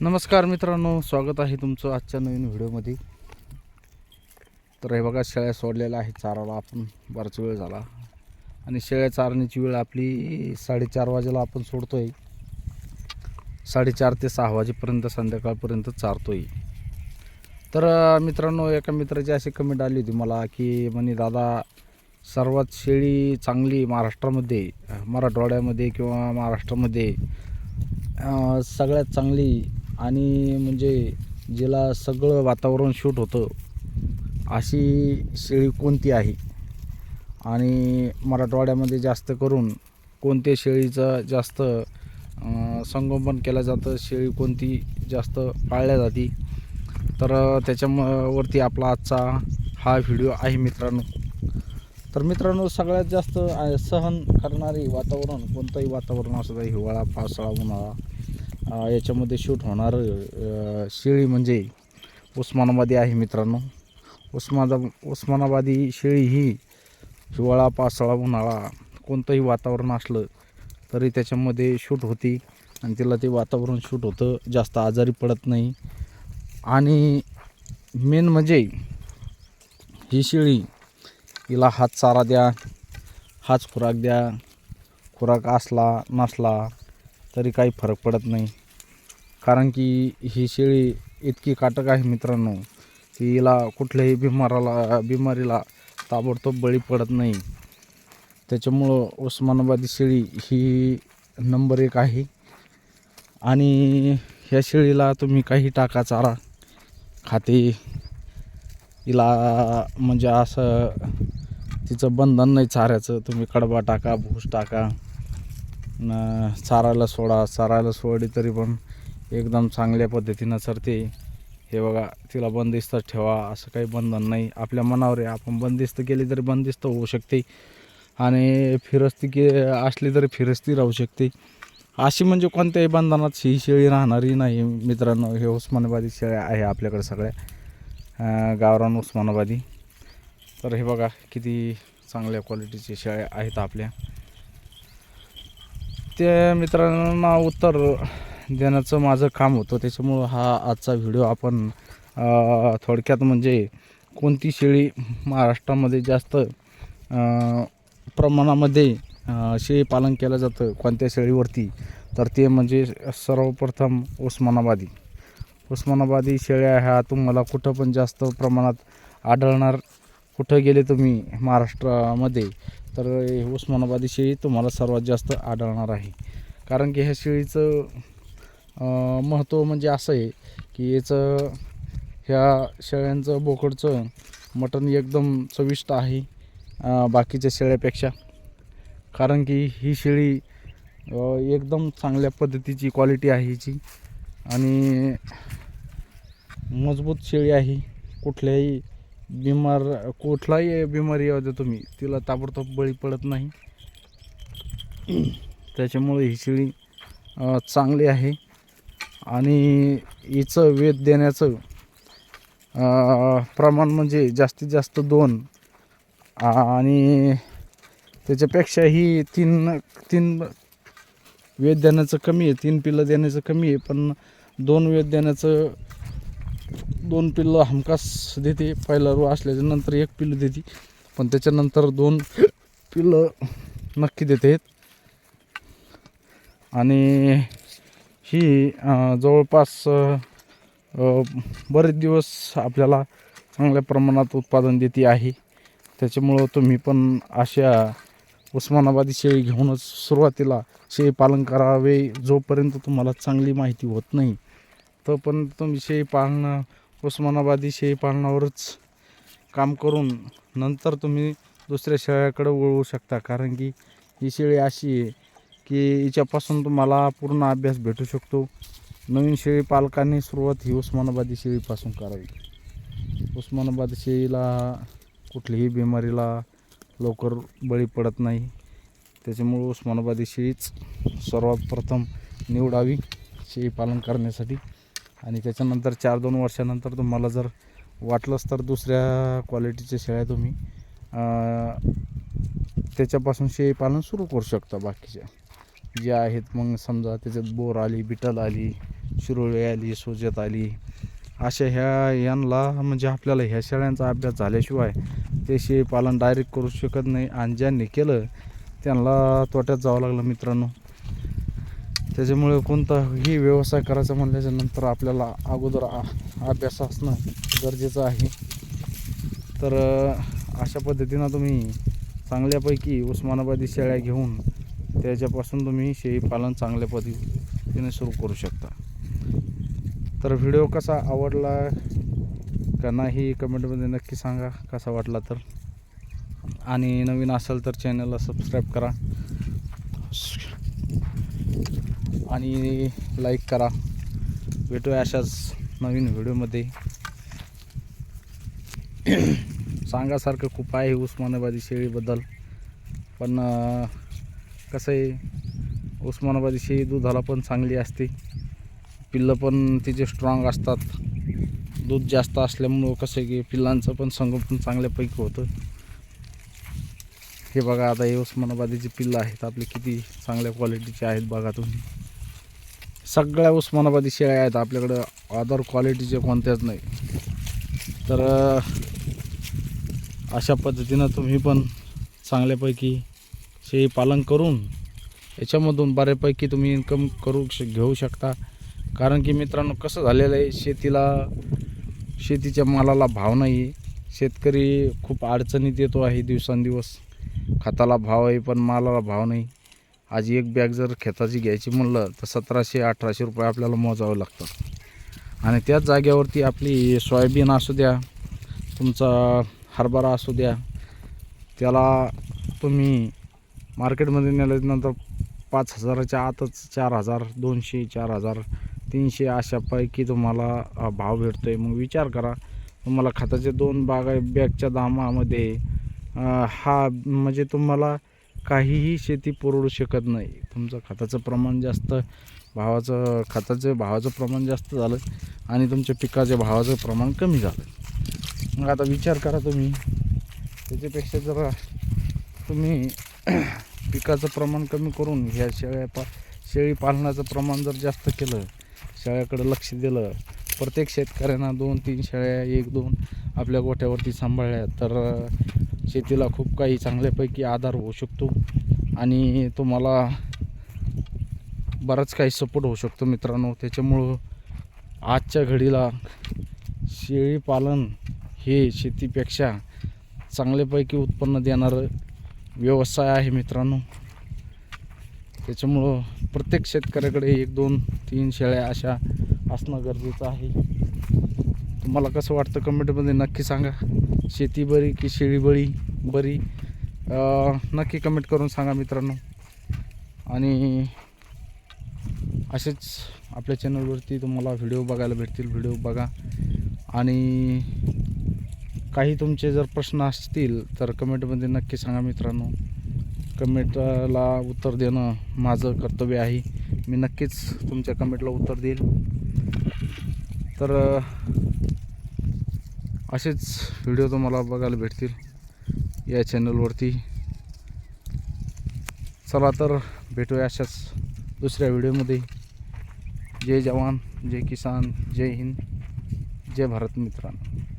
नमस्कार मित्रांनो स्वागत आहे तुमचं आजच्या नवीन व्हिडिओमध्ये. तर हे बघा शेळ्या सोडलेल्या आहेत चाराला आपण बराच वेळ झाला. आणि शेळ्या चारण्याची वेळ आपली साडेचार वाजेला आपण सोडतो आहे साडेचार ते सहा वाजेपर्यंत संध्याकाळपर्यंत चारतो आहे तर मित्रांनो एका मित्राची अशी कमेंट आली होती मला की म्हणे दादा सर्वात शेळी चांगली महाराष्ट्रामध्ये मराठवाड्यामध्ये किंवा महाराष्ट्रामध्ये सगळ्यात चांगली आणि म्हणजे जिला सगळं वातावरण शूट होतं अशी शेळी कोणती आहे? आणि मराठवाड्यामध्ये जास्त करून कोणत्या शेळीचं जास्त संगोपन केलं जातं शेळी कोणती जास्त पाळल्या जाते? तर त्याच्यावरती आपला आजचा हा व्हिडिओ आहे मित्रांनो. तर मित्रांनो सगळ्यात जास्त सहन करणारी वातावरण कोणतंही वातावरण असू द्या हिवाळा पावसाळा उन्हाळा याच्यामध्ये शूट होणारं शेळी म्हणजे उस्मानाबादी आहे मित्रांनो. उस्माना उस्मानाबादी शेळी ही हिवाळा पावसाळा उन्हाळा कोणतंही वातावरण असलं तरी त्याच्यामध्ये शूट होती आणि तिला ते वातावरण शूट होतं. जास्त आजारी पडत नाही. आणि मेन म्हणजे ही शेळी हिला हात चारा द्या हाच खुराक द्या. खुराक असला नसला तरी काही फरक पडत नाही. कारण की ही शेळी इतकी काटक आहे मित्रांनो की हिला कुठल्याही बिमाराला बिमारीला ताबडतोब बळी पडत नाही. त्याच्यामुळं उस्मानाबादी शेळी ही नंबर एक आहे. आणि ह्या शेळीला तुम्ही काही टाका चारा खाते. हिला म्हणजे असं तिचं बंधन नाही चाऱ्याचं तुम्ही कडबा टाका भूस टाका. न चारायला सोडा चारायला सोडली तरी पण एकदम चांगल्या पद्धतीनं सरते हे बघा तिला बंदिस्त ठेवा असं काही बंधन नाही. आपल्या मनावर आहे आपण बंदिस्त केली तरी बंदिस्त होऊ शकते. आणि फिरस्ती के असली तरी फिरस्ती राहू शकते. अशी म्हणजे कोणत्याही बंधनात ही शेळी राहणारी नाही. मित्रांनो हे उस्मानाबादी शेळ्या आहे आपल्याकडे सगळ्या. गावरान उस्मानाबादी. तर हे बघा किती चांगल्या क्वालिटीचे शेळ्या आहेत आपल्या. त्या मित्रांना उत्तर देण्याचं माझं काम होतं. त्याच्यामुळं हा आजचा व्हिडिओ आपण थोडक्यात म्हणजे कोणती शेळी महाराष्ट्रामध्ये जास्त प्रमाणामध्ये शेळी पालन केलं जातं कोणत्या शेळीवरती? तर ते म्हणजे सर्वप्रथम उस्मानाबादी. उस्मानाबादी शेळ्या ह्या तुम्हाला कुठं पण जास्त प्रमाणात आढळणार. कुठं गेले तुम्ही महाराष्ट्रामध्ये? तर हे उस्मानाबादी शेळी तुम्हाला सर्वात जास्त आढळणार आहे. कारण की ह्या शेळीचं महत्त्व म्हणजे असं आहे की याचं ह्या शेळ्यांचं बोकडचं मटण एकदम चविष्ट आहे बाकीच्या शेळ्यापेक्षा. कारण की ही शेळी एकदम चांगल्या पद्धतीची क्वालिटी आहे हिची. आणि मजबूत शेळी आहे कुठल्याही बिमार कुठलाही बिमारी येऊ द्या तुम्ही तिला ताबडतोब बळी पडत नाही. त्याच्यामुळे ही शेळी चांगली आहे. आणि हिचं वेध देण्याचं प्रमाण म्हणजे जास्तीत जास्त दोन. आणि त्याच्यापेक्षाही तीन तीन वेध देण्याचं कमी आहे. तीन पिल्लं देण्याचं कमी आहे पण दोन वेध देण्याचं दोन पिल्लं हमखास देते पहिला रो असल्याच्या नंतर एक पिल्लं देते. पण त्याच्यानंतर दोन पिल्लं नक्की देते. आणि ही जवळपास बरेच दिवस आपल्याला चांगल्या प्रमाणात उत्पादन देते आहे. त्याच्यामुळं तुम्ही पण अशा उस्मानाबादी शेळी घेऊनच सुरुवातीला शेळी पालन करावे जोपर्यंत तुम्हाला चांगली माहिती होत नाही तोपर्यंत तुम्ही शेळी पालनं उस्मानाबादी शेळी पालनावरच काम करून नंतर तुम्ही दुसऱ्या शेळ्याकडे वळवू शकता. कारण की ही शेळी अशी आहे की हिच्यापासून तुम्हाला पूर्ण अभ्यास भेटू शकतो. नवीन शेळी पालकांनी सुरुवात ही उस्मानाबादी शेळीपासून करावी. उस्मानाबादी शेळीला कुठलीही बिमारीला लवकर बळी पडत नाही. त्याच्यामुळं उस्मानाबादी शेळीच सर्वात प्रथम निवडावी शेळी पालन करण्यासाठी. आणि त्याच्यानंतर चार दोन वर्षानंतर तुम्हाला जर वाटलंच तर दुसऱ्या क्वालिटीच्या शेळ्या तुम्ही त्याच्यापासून शेळी पालन सुरू करू शकता बाकीच्या. जे आहेत मग समजा त्याच्यात बोर आली बिटल आली शिरोळी आली सोजत आली अशा ह्या यांना म्हणजे आपल्याला ह्या शेळ्यांचा अभ्यास झाल्याशिवाय ते शेळी पालन डायरेक्ट करू शकत नाही. आणि ज्यांनी केलं त्यांना तोट्यात जावं लागलं मित्रांनो. त्याच्यामुळे कोणताही व्यवसाय करायचा म्हणल्याच्या नंतर आपल्याला अगोदर आ- अभ्यास असणं गरजेचं आहे. तर अशा पद्धतीनं तुम्ही चांगल्यापैकी उस्मानाबादी शेळ्या घेऊन त्याच्यापासून तुम्ही शेळीपालन चांगल्या पद्धतीने सुरू करू शकता. तर व्हिडिओ कसा आवडला का नाही कमेंटमध्ये नक्की सांगा. कसा वाटला तर. आणि नवीन असेल तर चॅनलला सबस्क्राईब करा. आणि लाईक करा. भेटूया अशाच नवीन व्हिडिओमध्ये. सांगासारखं खूप आहे उस्मानाबादी शेळीबद्दल. पण कसं आहे उस्मानाबादी शेळी दुधाला पण चांगली असते. पिल्लं पण तिचे स्ट्रॉंग असतात. दूध जास्त असल्यामुळं कसं आहे की पिल्लांचं पण संगोपन चांगल्यापैकी होतं. हे बघा आता हे उस्मानाबादीची पिल्लं आहेत. आपले किती चांगल्या क्वालिटीचे आहेत बघा तुम्ही. सगळ्या उस्मानाबादी शेळ्या आहेत. आपल्याकडं अदर क्वालिटीचे कोणत्याच नाही. तर अशा पद्धतीनं तुम्ही पण चांगल्यापैकी शेळी पालन करून याच्यामधून बऱ्यापैकी तुम्ही इन्कम करू श घेऊ शकता. कारण की मित्रांनो कसं झालेलं आहे शेतीला शेतीच्या मालाला भाव नाही शेतकरी खूप अडचणीत येतो आहे दिवसांदिवस. खताला भाव आहे पण मालाला भाव नाही. आज एक बॅग जर खेताची घ्यायची म्हणलं तर सतराशे अठराशे रुपये आपल्याला मोजावं लागतात. आणि त्याच जागेवरती आपली सोयाबीन असू द्या तुमचा हरभरा असू द्या त्याला तुम्ही मार्केटमध्ये नेल्यानंतर पाच हजाराच्या आतच चार हजार दोनशे चार हजार तीनशे अशापैकी तुम्हाला भाव भेटतो आहे मग विचार करा तुम्हाला खताचे दोन बागा बॅगच्या दामामध्ये हा म्हणजे तुम्हाला काहीही शेती परवडू शकत नाही. तुमचं खताचं प्रमाण जास्त भावाचं खताचं भावाचं प्रमाण जास्त झालं आणि तुमच्या पिकाच्या भावाचं प्रमाण कमी झालं. मग आता विचार करा तुम्ही. त्याच्यापेक्षा जरा तुम्ही पिकाचं प्रमाण कमी करून ह्या शेळ्या पा शेळी पालनाचं प्रमाण जर जास्त केलं शेळ्याकडे लक्ष दिलं प्रत्येक शेतकऱ्यांना दोन तीन शेळ्या एक दोन आपल्या गोठ्यावरती सांभाळल्या तर शेतीला खूप काही चांगल्यापैकी आधार होऊ शकतो आणि तुम्हाला बराच काही सपोर्ट होऊ शकतो मित्रांनो. त्याच्यामुळं आजच्या घडीला शेळीपालन हे शेतीपेक्षा चांगल्यापैकी उत्पन्न देणारं व्यवसाय आहे मित्रांनो. त्याच्यामुळं प्रत्येक शेतकऱ्याकडे एक दोन तीन शेळ्या अशा असणं गरजेचं आहे. तुम्हाला कसं वाटतं कमेंटमध्ये नक्की सांगा. शेती बरी की शेळी बळी बरी. नक्की कमेंट करून सांगा मित्रांनो. आणि असेच आपल्या चॅनलवरती तुम्हाला व्हिडिओ बघायला भेटतील व्हिडिओ बघा. आणि काही तुमचे जर प्रश्न असतील तर कमेंटमध्ये नक्की सांगा मित्रांनो. कमेंटला उत्तर देणं माझं कर्तव्य आहे. मी नक्कीच तुमच्या कमेंटला उत्तर देईल. तर असेच व्हिडिओ तुम्हाला बघायला भेटतील या चॅनलवरती. चला तर भेटूया अशाच दुसऱ्या व्हिडिओमध्ये. जय जवान जय किसान जय हिंद जय भारत मित्रांनो.